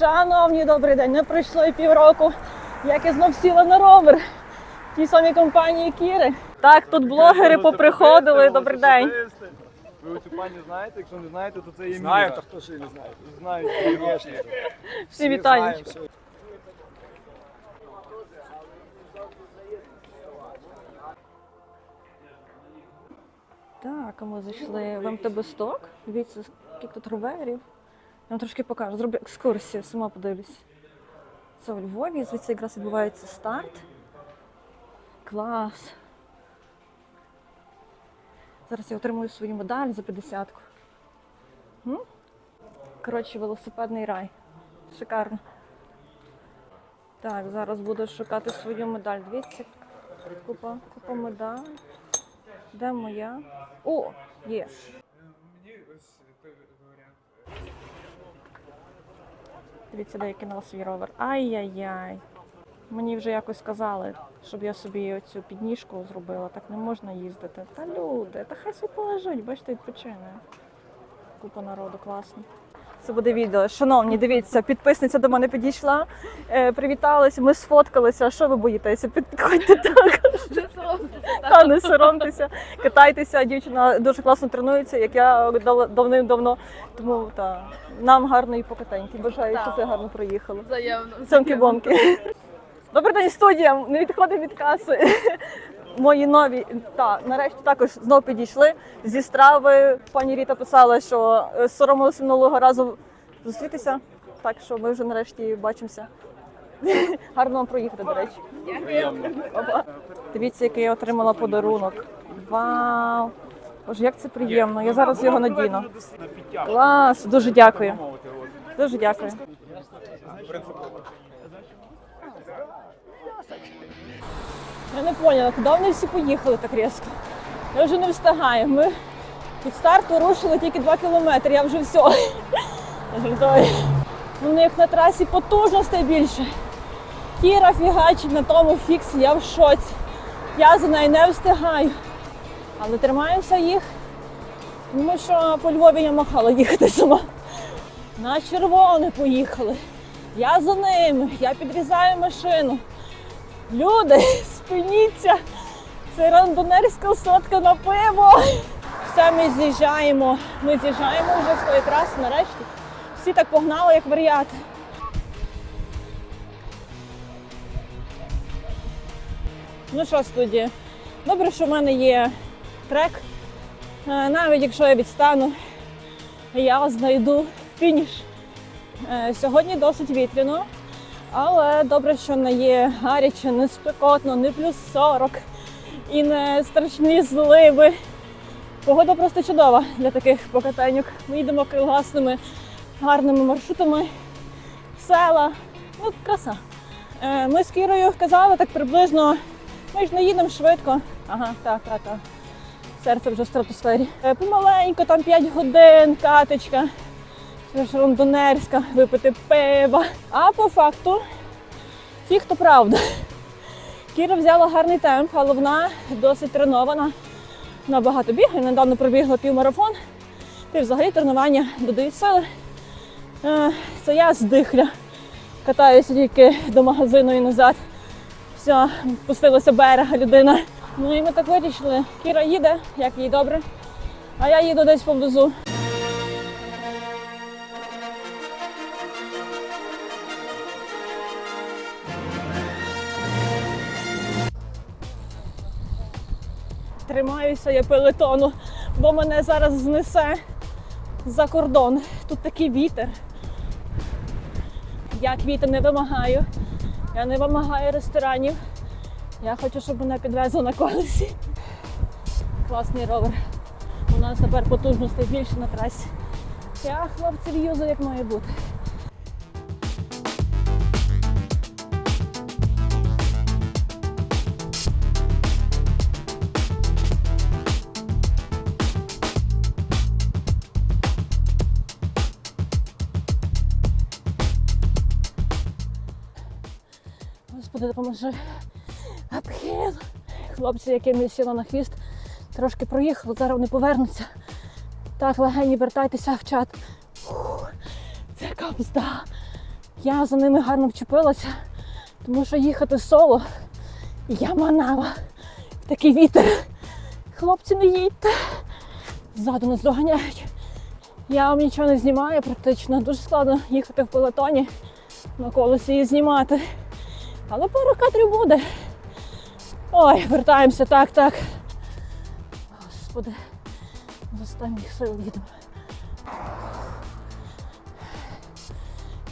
Шановні, добрий день. Не пройшло і півроку, як я знов сіла на ровер. в Тій самій компанії Кіри. Так, тут блогери поприходили. Добрий день. Ви цю пані знаєте? Якщо не знаєте, то це є Знаю, то хто ще не знає. Знають, звісно. Всі вітання. Так, а ми зайшли в МТБ Сток. Дивіться, скільки тут роверів. Я вам трошки покажу. Зроблю екскурсію, сама подивлюсь. Це у Львові, звідси якраз відбувається старт. Клас. Зараз я отримую свою медаль за 50-ку. Коротше, велосипедний рай. Шикарно. Так, зараз буду шукати свою медаль. Дивіться, купа, купа медаль. Де моя? О, є. Дивіться, де я кинула свій ровер. Ай-яй-яй. Мені вже якось сказали, щоб я собі оцю підніжку зробила. Так не можна їздити. Та люди, та хай собі полежить, бачите, відпочине. Купа народу, класно. Це буде відео. Шановні, дивіться, підписниця до мене підійшла, е, привіталися, ми сфоткалися. Що ви боїтеся? Підходьте так. Та не соромтеся, катайтеся. Дівчина дуже класно тренується, як я дав- давним-давно. Тому та нам гарної покатеньки. Бажаю, щоб ви гарно проїхали. Взаємно. Цьомки бомки. Добрий день, студія. Не відходимо від каси. Мої нові та нарешті також знов підійшли зі страви. Пані Ріта писала, що е, соромилася минулого разу зустрітися. Так що ми вже нарешті бачимося. Гарно вам проїхати, до речі. Дивіться, який я отримала подарунок. Вау! Боже, як це приємно. Я зараз його надіну. Клас, дуже дякую. Дуже дякую. Я не поняла, куди вони всі поїхали так різко. Я вже не встигаю. Ми від старту рушили тільки 2 кілометри, я вже все. У них на трасі потужностей більше. Кіра фігачить на тому фіксі, я в шоці. Я за нею не встигаю. Але тримаюся їх, тому що по Львові я махала їхати сама. На червоне поїхали. Я за ними, я підрізаю машину. Люди, спиніться! Це рандонерська сотка на пиво. Все, ми з'їжджаємо. Ми з'їжджаємо вже з траси нарешті. Всі так погнали, як варіати. Ну що, студія? Добре, що в мене є трек. Е, Навіть якщо я відстану, я знайду фініш. Е, Сьогодні досить вітряно, але добре, що не є гаряче, не спекотно, не плюс 40 і не страшні зливи. Погода просто чудова для таких покатаньок. Ми їдемо класними, гарними маршрутами, села. Ну, краса. Е, Ми з Кірою казали так приблизно. Ми ж не їдемо швидко. Ага, так, так, так. Серце вже в стратосфері. Е, Помаленько, там 5 годин, каточка. Рондонерська, випити пива. А по факту, фіг то правда. Кіра взяла гарний темп, але вона досить тренована. Вона багато бігає, недавно пробігла півмарафон. Ти взагалі тренування додають сили. Е, Це я здихля. Катаюся тільки до магазину і назад. Все, пустилася берега людина. Ну і ми так вирішили. Кіра їде, як їй добре. А я їду десь поблизу. Тримаюся я пелетону, бо мене зараз знесе за кордон. Тут такий вітер. Я квіти не вимагаю. Я не вимагаю ресторанів. Я хочу, щоб мене підвезли на колесі. Класний ровер. У нас тепер потужностей більше на трасі. Я хлопців юзу як має бути. Господи, допоможи. Апхіл. Хлопці, яким я сіла на хвіст, трошки проїхали, зараз вони повернуться. Так, легені, вертайтеся в чат. Це капзда. Я за ними гарно вчепилася, тому що їхати соло я манала. Такий вітер. Хлопці, не їдьте. Ззаду нас доганяють. Я вам нічого не знімаю практично. Дуже складно їхати в пелотоні на колесі і знімати. Але пару кадрів буде. Ой, вертаємося, так, так. Господи, з останніх сил їдемо.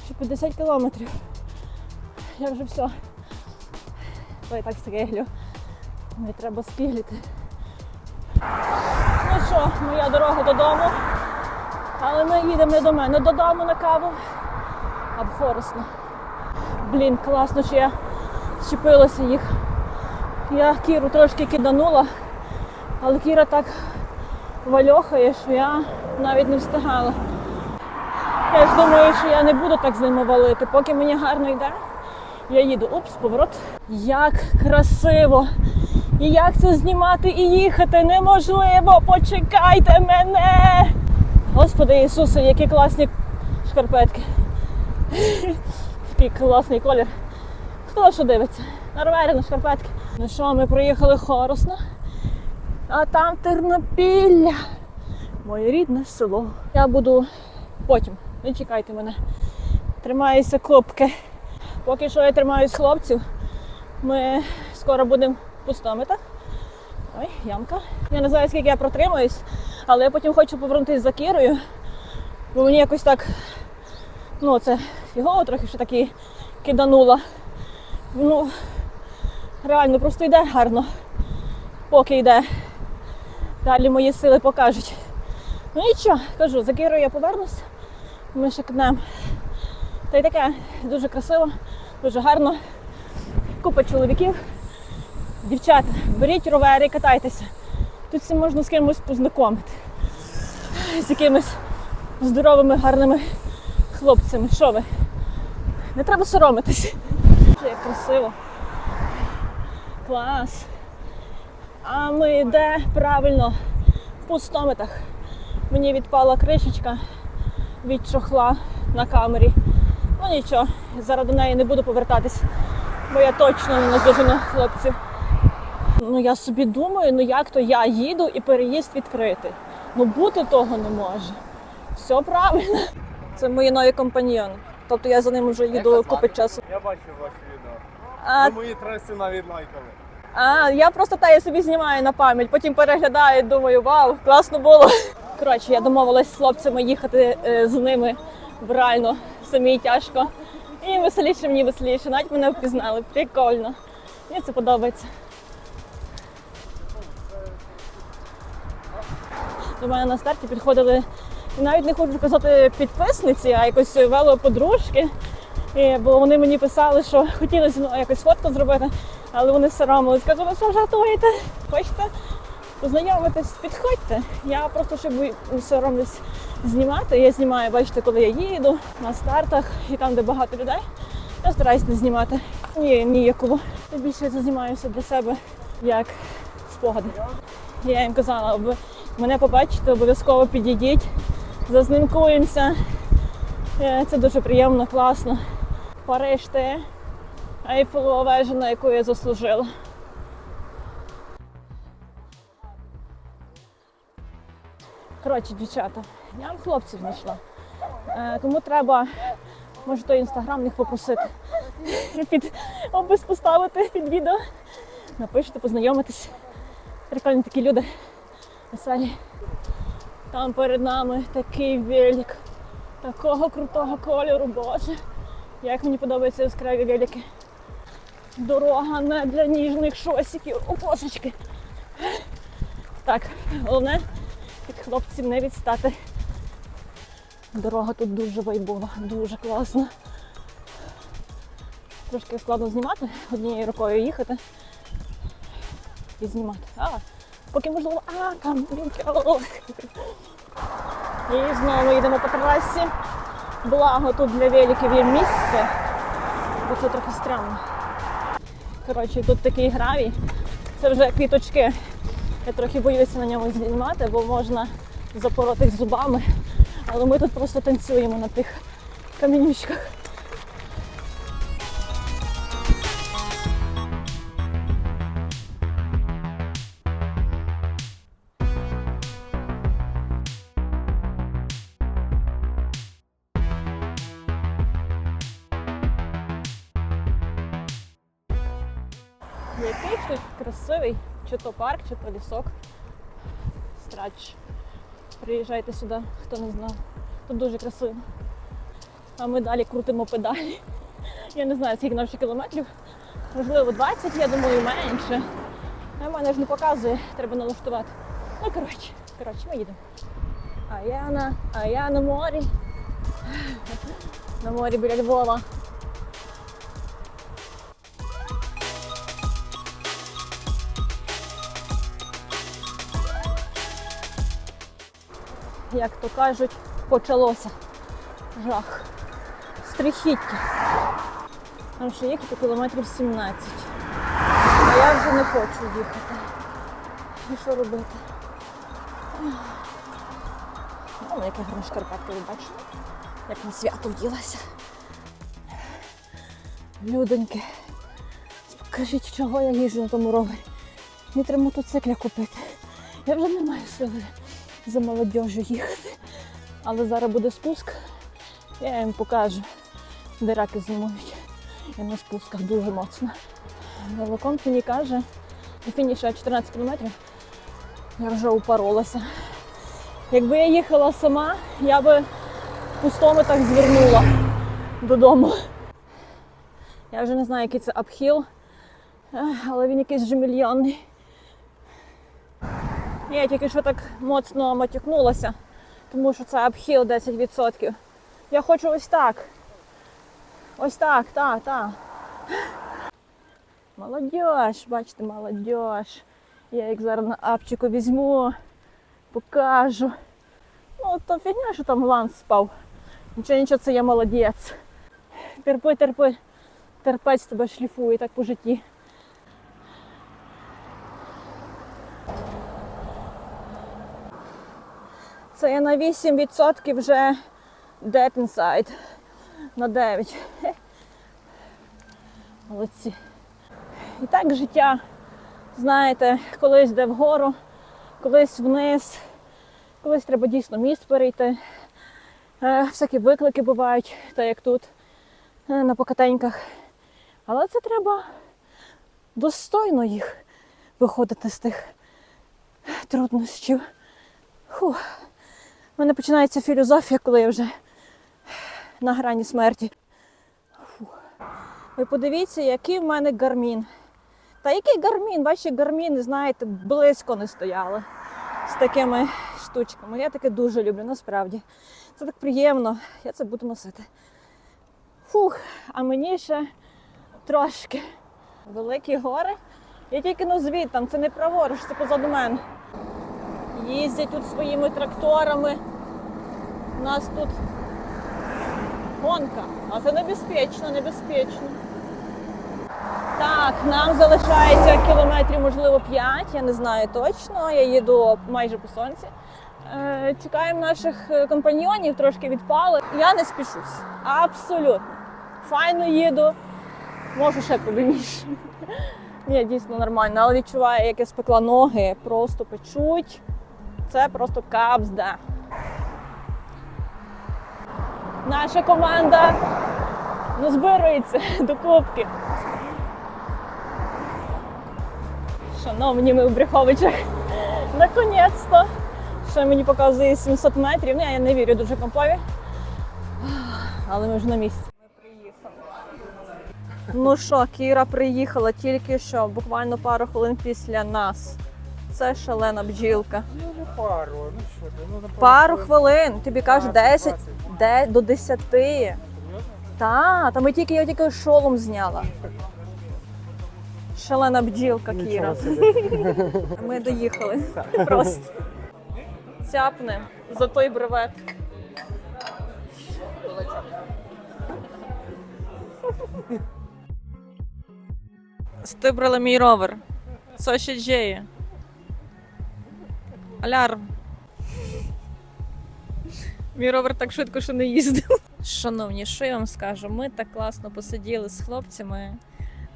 Ще 50 кілометрів. Я вже все. Ой, так скиглю. Мені треба спігліти. Ну що, моя дорога додому. Але ми їдемо не до мене додому на каву, а в Блін, класно, що я щепилася їх. Я Кіру трошки киданула, але Кіра так вальохає, що я навіть не встигала. Я ж думаю, що я не буду так з ними валити. Поки мені гарно йде, я їду. Упс, поворот. Як красиво! І як це знімати і їхати неможливо! Почекайте мене! Господи Ісусе, які класні шкарпетки. Такий класний колір. Хто що дивиться? Норвегія шкарпетки. Ну що, ми проїхали Хоросно, а там Тернопілля. Моє рідне село. Я буду потім. Не чекайте мене. Тримаюся копки. Поки що я тримаюсь хлопців. Ми скоро будемо в пустометах. Ой, ямка. Я не знаю, скільки я протримаюсь, але я потім хочу повернутися за Кірою. Бо мені якось так, ну це фігово трохи, що таки киданула. Ну, реально просто йде гарно, поки йде. Далі мої сили покажуть. Ну нічого, кажу, за Кірою я повернусь, ми ще кнем. Та й таке дуже красиво, дуже гарно. Купа чоловіків. Дівчата, беріть ровери і катайтеся. Тут всі можна з кимось познайомити. З якимись здоровими, гарними хлопцями. Що ви? Не треба соромитись. Як красиво. Клас. А ми де правильно в пустометах. Мені відпала кришечка від чохла на камері. Ну нічого, зараз до неї не буду повертатись, бо я точно не наздожену хлопців. Ну я собі думаю, ну як то я їду і переїзд відкритий. Ну бути того не може. Все правильно. Це мої нові компаньйони. Тобто я за ними вже їду купи часу. Я бачив ваші відео. А, Ви мої треси навіть лайкали. а я просто та я собі знімаю на пам'ять, потім переглядаю, думаю, вау, класно було. Коротше, я домовилась з хлопцями їхати е, з ними в реально самій тяжко. І веселіше, мені веселіше. Навіть мене впізнали. Прикольно. Мені це подобається. До мене на старті підходили, навіть не хочу казати підписниці, а якось велоподружки. І, бо вони мені писали, що хотіли зі мною якось фотку зробити, але вони соромились. Кажу, ви що жартуєте? Хочете познайомитись? Підходьте. Я просто ще соромлюсь знімати. Я знімаю, бачите, коли я їду на стартах і там, де багато людей. Я стараюсь не знімати. Ні, ніяково. Я більше це знімаюся для себе як спогади. Я їм казала, мене побачите, обов'язково підійдіть, зазнимкуємося. Е, Це дуже приємно, класно. Париж ти, Ейфелова вежа, на яку я заслужила. Коротше, дівчата, я вам хлопців знайшла. Е, тому треба, може, той інстаграм їх попросити. Під опис поставити під відео. Напишете, познайомитись. Прикольні такі люди. Веселі. Там перед нами такий велик. Такого крутого кольору, боже. Як мені подобаються яскраві велики. Дорога не для ніжних шосиків. О, божечки. Так, головне від хлопців не відстати. Дорога тут дуже вайбова, дуже класна. Трошки складно знімати, однією рукою їхати і знімати. А, поки можливо, а, там блінки. о. І знову йдемо по трасі. Благо тут для великів є місце, бо це трохи странно. Коротше, тут такий гравій. Це вже квіточки. Я трохи боюся на ньому знімати, бо можна запороти зубами. Але ми тут просто танцюємо на тих камінючках. Тут красивий, чи то парк, чи то лісок. Страч. Приїжджайте сюди, хто не знав. Тут дуже красиво. А ми далі крутимо педалі. Я не знаю, скільки наших кілометрів. Можливо, 20, я думаю, менше. А мене ж не показує, треба налаштувати. Ну, коротше, коротше, ми їдемо. А я на, а я на морі. На морі біля Львова. Як то кажуть, почалося. Жах. Страхіття. Там ще їхати кілометрів 17. А я вже не хочу їхати. І що робити? Ну, яке гарне шкарпетки, ви бачите? Як на свято вділася. Людоньки, скажіть, чого я їжджу на тому ровері? Треба мотоцикля купити. Я вже не маю сили за молодежю їхати. Але зараз буде спуск. Я їм покажу, де раки зимують. Я на спусках дуже моцно. Велокомп мені каже, до фініша 14 кілометрів. Я вже упоролася. Якби я їхала сама, я би пустому так звернула додому. Я вже не знаю, який це апхіл, але він якийсь вже мільйонний. Я тільки що так моцно матюкнулася, тому що це апхіл 10%. Я хочу ось так. Ось так, так, так. Молодіж, бачите, молодіж. Я їх зараз на апчику візьму, покажу. Ну, то фігня, що там ланс спав. Нічого, нічого, це я молодець. Терпи, терпи. Терпець тебе шліфує так по житті. Це я на 8% вже dead inside. На 9. Молодці. І так життя, знаєте, колись йде вгору, колись вниз, колись треба дійсно міст перейти. Е, всякі виклики бувають, так як тут, е, на покатеньках. Але це треба достойно їх виходити з тих труднощів. Фух. У мене починається філософія, коли я вже на грані смерті. Фух. Ви подивіться, який в мене гармін. Та який гармін? Ваші гарміни, знаєте, близько не стояли з такими штучками. Я таке дуже люблю, насправді. Це так приємно. Я це буду носити. Фух, а мені ще трошки. Великі гори. Я тільки ну звідтам, це не праворуч, це позаду мене. Їздять тут своїми тракторами. У нас тут гонка, а це небезпечно, небезпечно. Так, нам залишається кілометрів, можливо, 5, я не знаю точно. Я їду майже по сонці. Е, Чекаємо наших е, компаньйонів, трошки відпали. Я не спішусь. Абсолютно. Файно їду. Можу ще повільніше. Ні, дійсно нормально, але відчуваю, як я спекла ноги, просто печуть. Це просто капзда. Наша команда ну, збирається до кубки. Шановні, ми у Брюховичах. Наконець-то. Ще мені показує 700 метрів. Ні, я не вірю дуже компові. Але ми вже на місці. Ми приїхали. Ну що, Кіра приїхала тільки що, буквально пару хвилин після нас. Це шалена бджілка. Ну не пару, ну що ти, ну на Пару хвилин, тобі кажуть 10, 20. де до 10. Серйозно? Та, та ми тільки я тільки шолом зняла. Шалена бджілка Кіра. Нічого собі. Ми доїхали. Просто. Цяпне за той бревет. Стибрали мій ровер. Що ще джеє? Алярм. Мій ровер так швидко, що не їздив. Шановні, що я вам скажу? Ми так класно посиділи з хлопцями,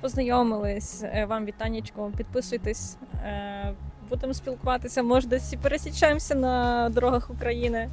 познайомились. Е, Вам вітаннячко, підписуйтесь. Е, Будемо спілкуватися, може, десь і пересічаємося на дорогах України.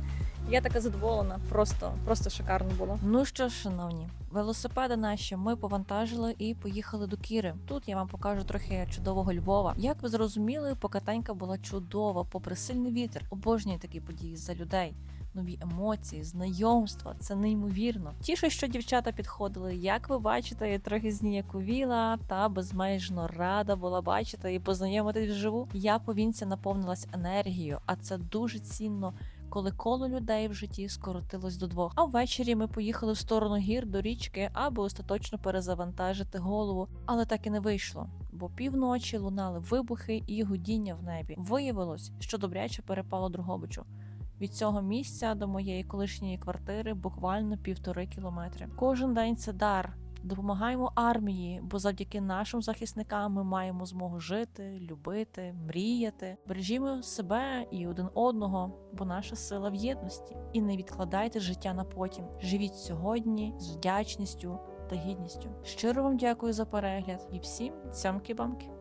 Я така задоволена, просто, просто шикарно було. Ну що ж, шановні, велосипеди наші ми повантажили і поїхали до Кіри. Тут я вам покажу трохи чудового Львова. Як ви зрозуміли, покатанька була чудова, попри сильний вітер. Обожнюю такі події за людей. Нові емоції, знайомства, це неймовірно. Тіше, що дівчата підходили. Як ви бачите, я трохи зніяковіла та безмежно рада була бачити і познайомитись вживу. Я повінця наповнилась енергією, а це дуже цінно. Коли коло людей в житті скоротилось до двох. А ввечері ми поїхали в сторону гір до річки, аби остаточно перезавантажити голову, але так і не вийшло. Бо півночі лунали вибухи і гудіння в небі. Виявилось, що добряче перепало Другобичу. Від цього місця до моєї колишньої квартири буквально півтори кілометри. Кожен день це дар. Допомагаємо армії, бо завдяки нашим захисникам ми маємо змогу жити, любити, мріяти. Бережімо себе і один одного, бо наша сила в єдності. І не відкладайте життя на потім. Живіть сьогодні з вдячністю та гідністю. Щиро вам дякую за перегляд і всім цямки-бамки.